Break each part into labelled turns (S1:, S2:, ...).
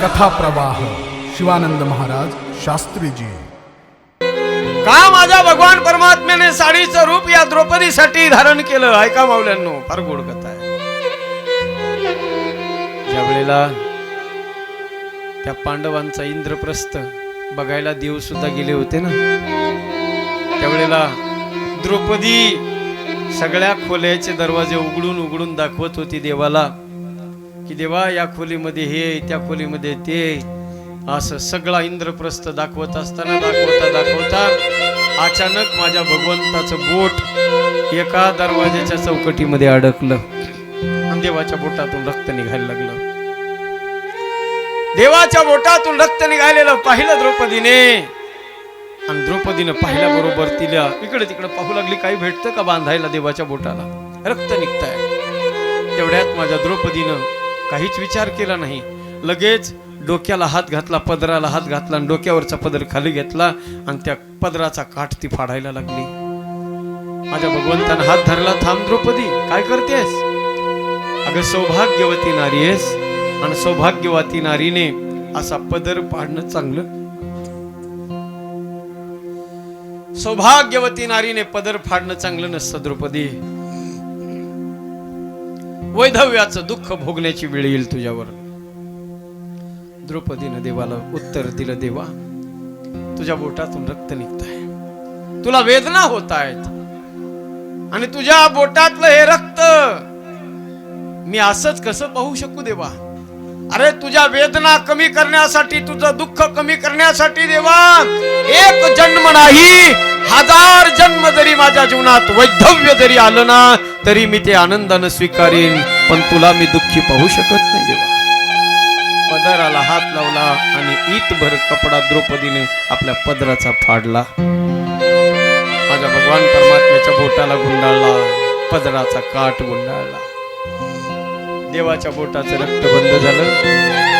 S1: कथा प्रवाह शिवानंद महाराज शास्त्रीजी.
S2: का माझ्या भगवान परमात्म्याने साडीचं रूप या द्रौपदीसाठी धारण केलं? ऐका मावल्यांनो फार गोड कथा आहे. ज्या वेळेला त्या पांडवांचा इंद्रप्रस्थ बघायला देव सुद्धा गेले होते ना त्यावेळेला द्रौपदी सगळ्या खोल्याचे दरवाजे उघडून उघडून दाखवत होती देवाला की देवा या खोलीमध्ये हे त्या खोलीमध्ये ते असं सगळा इंद्रप्रस्थ दाखवत असताना दाखवता दाखवता अचानक माझ्या भगवंताचं बोट एका दरवाजाच्या चौकटीमध्ये अडकलं. देवाच्या बोटातून रक्त निघायला लागलं. देवाच्या बोटातून रक्त निघालेलं पाहिलं द्रौपदीने. आणि द्रौपदीनं पाहिल्याबरोबर तिला इकडे तिकडे पाहू लागली काही भेटतं का बांधायला देवाच्या बोटाला? रक्त निघतंय. तेवढ्यात माझ्या द्रौपदीनं काहीच विचार केला नाही. लगेच डोक्याला हात घातला पदराला हात घातला आणि डोक्यावरचा पदर खाली घेतला आणि त्या पदराचा काठ ती फाडायला लागली. माझ्या भगवंतानं हात धरला थांब द्रौपदी काय करतेस? अगं सौभाग्यवती नारी आहेस. आणि सौभाग्यवती नारीने असा पदर पाडणं चांगलं सौभाग्यवती नारीने पदर फाडणं चांगलं नसतं द्रौपदी. वैधव्याचं दुःख भोगण्याची वेळ येईल तुझ्यावर. द्रौपदीनं देवाला उत्तर दिलं देवा तुझ्या बोटातून रक्त निघत आहे तुला वेदना होत आहेत आणि तुझ्या बोटातलं हे रक्त मी असंच कसं पाहू शकू देवा? अरे तुझ्या वेदना कमी करण्यासाठी तुझं दुःख कमी करण्यासाठी देवा एक जन्म नाही हजार जन्म जरी माझ्या जीवनात वैधव्य जरी आलं ना तरी मी ते आनंदानं स्वीकारेन पण तुला मी दुःखी पाहू शकत नाही देवा. पदराला हात लावला आणि ईतभर कपडा द्रौपदीने आपल्या पदराचा फाडला. माझ्या भगवान परमात्म्याच्या बोटाला गुंडाळला पदराचा काठ गुंडाळला. देवाच्या बोटाचं रक्त बंद झालं.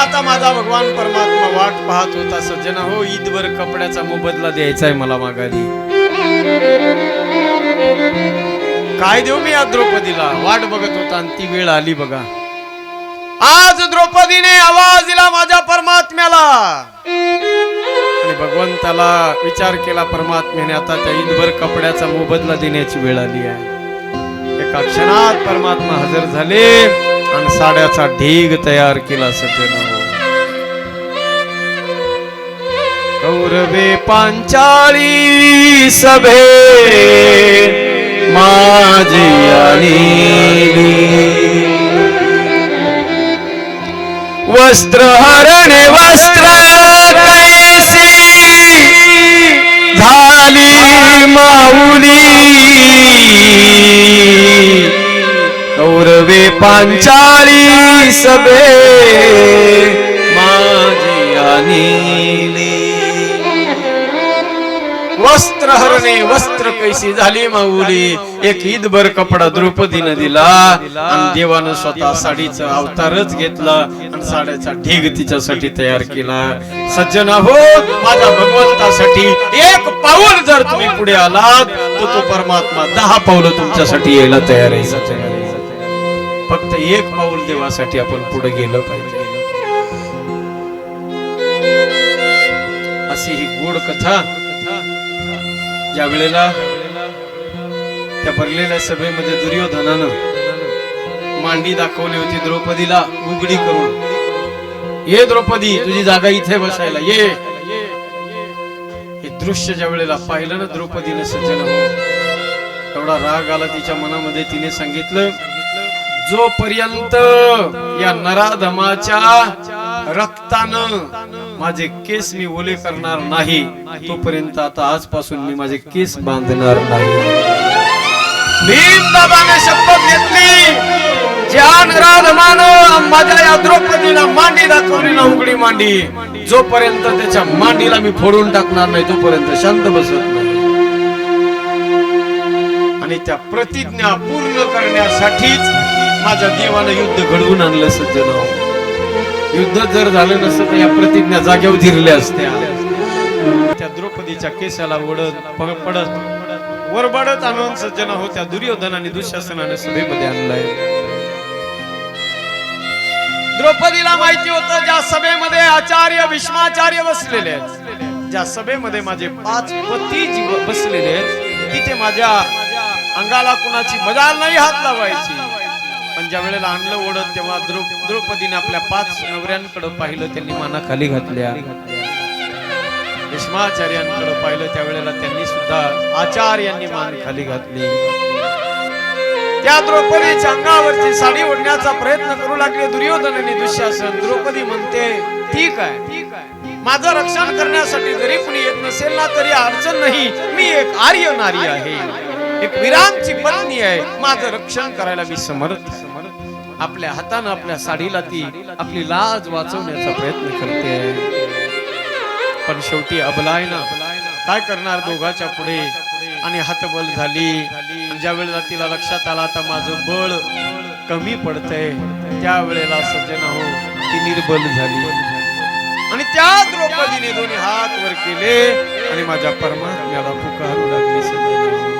S2: आता माझा भगवान परमात्मा वाट पाहत होता. सज्जना हो ईदवर कपड्याचा मोबदला द्यायचा आहे मला माघारी. काय देऊ मी या द्रौपदीला? वाट बघत होता आणि ती वेळ आली बघा. आज द्रौपदीने आवाज दिला माझ्या परमात्म्याला. आणि भगवंताला विचार केला परमात्म्याने आता त्या ईदभर कपड्याचा मोबदला देण्याची वेळ आली आहे. एका क्षणात परमात्मा हजर झाले आणि साड्याचा ढीग तयार केला सज्जना कौरवे पांचाळी सभे माझी वस्त्र हरण वस्त्र कैसी झाली माऊली. कौरवे पांचाळी सभे माझी आनिली वस्त्र हरणे वस्त्र कैसी झाली माऊली? एक ईदभर कपडा द्रौपदीनं दिला. आणि देवानं स्वतः साडीचा अवतारच घेतला आणि साड्याचा ढीग तिच्यासाठी तयार केला. सज्जना हो माझ्या भगवंतासाठी एक पाऊल जर तुम्ही पुढे आलात तर तो परमात्मा दहा पावलं तुमच्यासाठी यायला तयार आहे. सज्जना फक्त एक पाऊल देवासाठी आपण पुढे गेलं पाहिजे. अशी ही गोड कथा ज्या वेळेला त्या भरलेल्या सभेमध्ये दुर्योधनानं मांडी दाखवली होती द्रौपदीला उघडी करून. ये द्रौपदी तुझी जागा इथे बसायला. ये. हे दृश्य ज्या वेळेला पाहिलं ना द्रौपदीनं सज्जन एवढा राग आला तिच्या मनामध्ये. तिने सांगितलं जोपर्यंत या नराधमाच्या रक्तानं माझे केस मी ओले करणार नाही. तोपर्यंत आता आजपासून मी माझे केस बांधणार नाही. भीमदादाने शपथ घेतली. ज्या नराधमानं माझ्या या द्रौपदीला मांडी दाखवली ना उघडी मांडी. जोपर्यंत त्याच्या मांडीला मी फोडून टाकणार नाही तोपर्यंत शांत बसत नाही. आणि त्या प्रतिज्ञा पूर्ण करण्यासाठीच माझ्या देवानं युद्ध घडवून आणलं सज्जन युद्ध जर झालं नसतं तर या प्रतिज्ञा जागेवर जिरल्या असत्या. त्या द्रौपदीच्या केसाला ओढत प- पडत वरबडत आणून सज्जना होत्या दुर्योधन आणि दुःशासनाने सभेमध्ये आणलाय. द्रौपदीला माहिती होतं ज्या सभेमध्ये आचार्य भीष्माचार्य बसलेले आहेत. ज्या सभेमध्ये माझे पाच पती जीव बसलेले आहेत तिथे माझ्या अंगाला कुणाची मजाल नाही हात लावायची. पण ज्या वेळेला आणलं ओढत तेव्हा द्रौ- द्रौपदीने आपल्या पाच नवऱ्यांकडे पाहिलं त्यांनी माना खाली घातल्या. भीष्माचार्यांकडे पाहिलं त्यावेळेला त्यांनी सुद्धा आचार्यांनी मान खाली घातली. त्या द्रौपदीच्या अंगावरची साडी ओढण्याचा प्रयत्न करू लागले दुर्योधन आणि दुःशासन. द्रौपदी म्हणते ठीक आहे. ठीक आहे माझं रक्षण करण्यासाठी जरी कुणी येत नसेल ना तरी अडचण नाही. मी एक आर्य नारी आहे. एक वीरांची पत्नी आहे. माझं रक्षण करायला मी समर्थ आपल्या हातानं आपल्या साडीला ती आपली लाज वाचवण्याचा प्रयत्न करते. पण शेवटी अबलाय ना काय करणार दोघाच्या पुढे? आणि हातबल झाली. आणि ज्या वेळेला तिला लक्षात आला आता माझं बळ कमी पडतंय. त्यावेळेला सज्जन हो ती निर्बल झाली. आणि त्या द्रौपदीने दोन्ही हात वर केले. आणि माझ्या परमात्म्याला पुकारू लागली सज्जन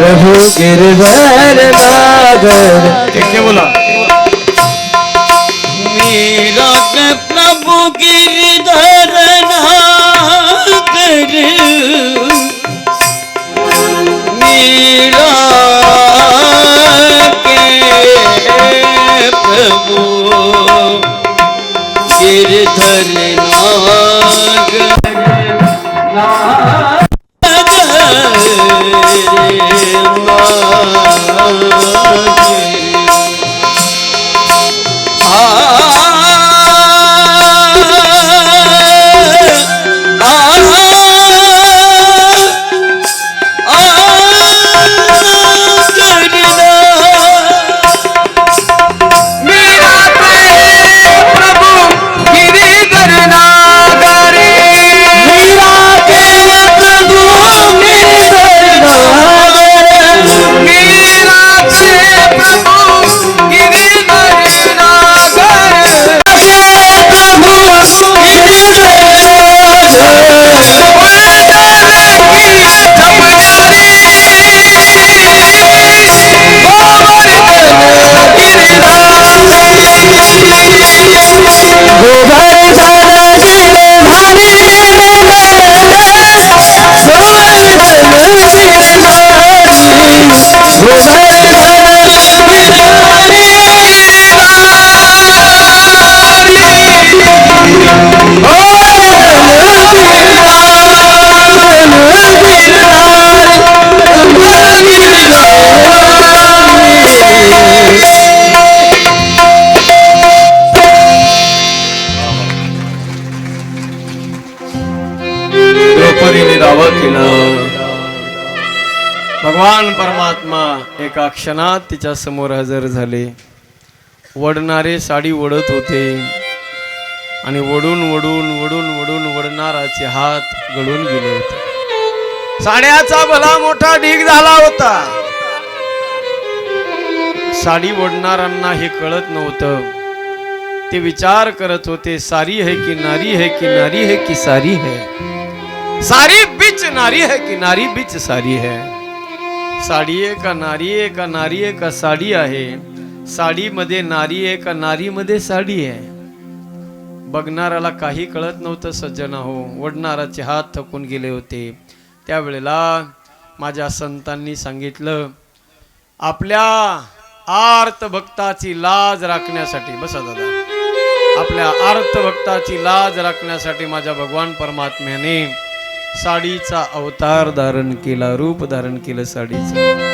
S3: प्रभु गिरधर नागर
S2: बोला.
S3: मेरा के प्रभु गिरधर नागर। मेरा के प्रभु गिरधर नागर।
S2: क्षणात तिच्या समोर हजर झाले. वडणारे साडी वडत होते. आणि वडून वडून वडून वडून वडणाराचे हात गळून गेले होते. साड्याचा भला मोठा ढीग झाला होता. साडी ओढणाऱ्यांना हे कळत नव्हतं. ते विचार करत होते सारी है की नारी है की नारी है की सारी है? सारी बिच नारी है की नारी बिच सारी है? साडी एक नारी एक नारी एक साडी आहे? साडीमध्ये नारी एक नारीमध्ये साडी आहे? बघणाऱ्याला काही कळत नव्हतं सज्जना हो. ओढणाराचे हात थकून गेले होते. त्यावेळेला माझ्या संतांनी सांगितलं आपल्या आर्त भक्ताची लाज राखण्यासाठी बसा दादा आपल्या आर्त भक्ताची लाज राखण्यासाठी माझ्या भगवान परमात्म्याने साडीचा अवतार धारण केला रूप धारण केलं साडीचं.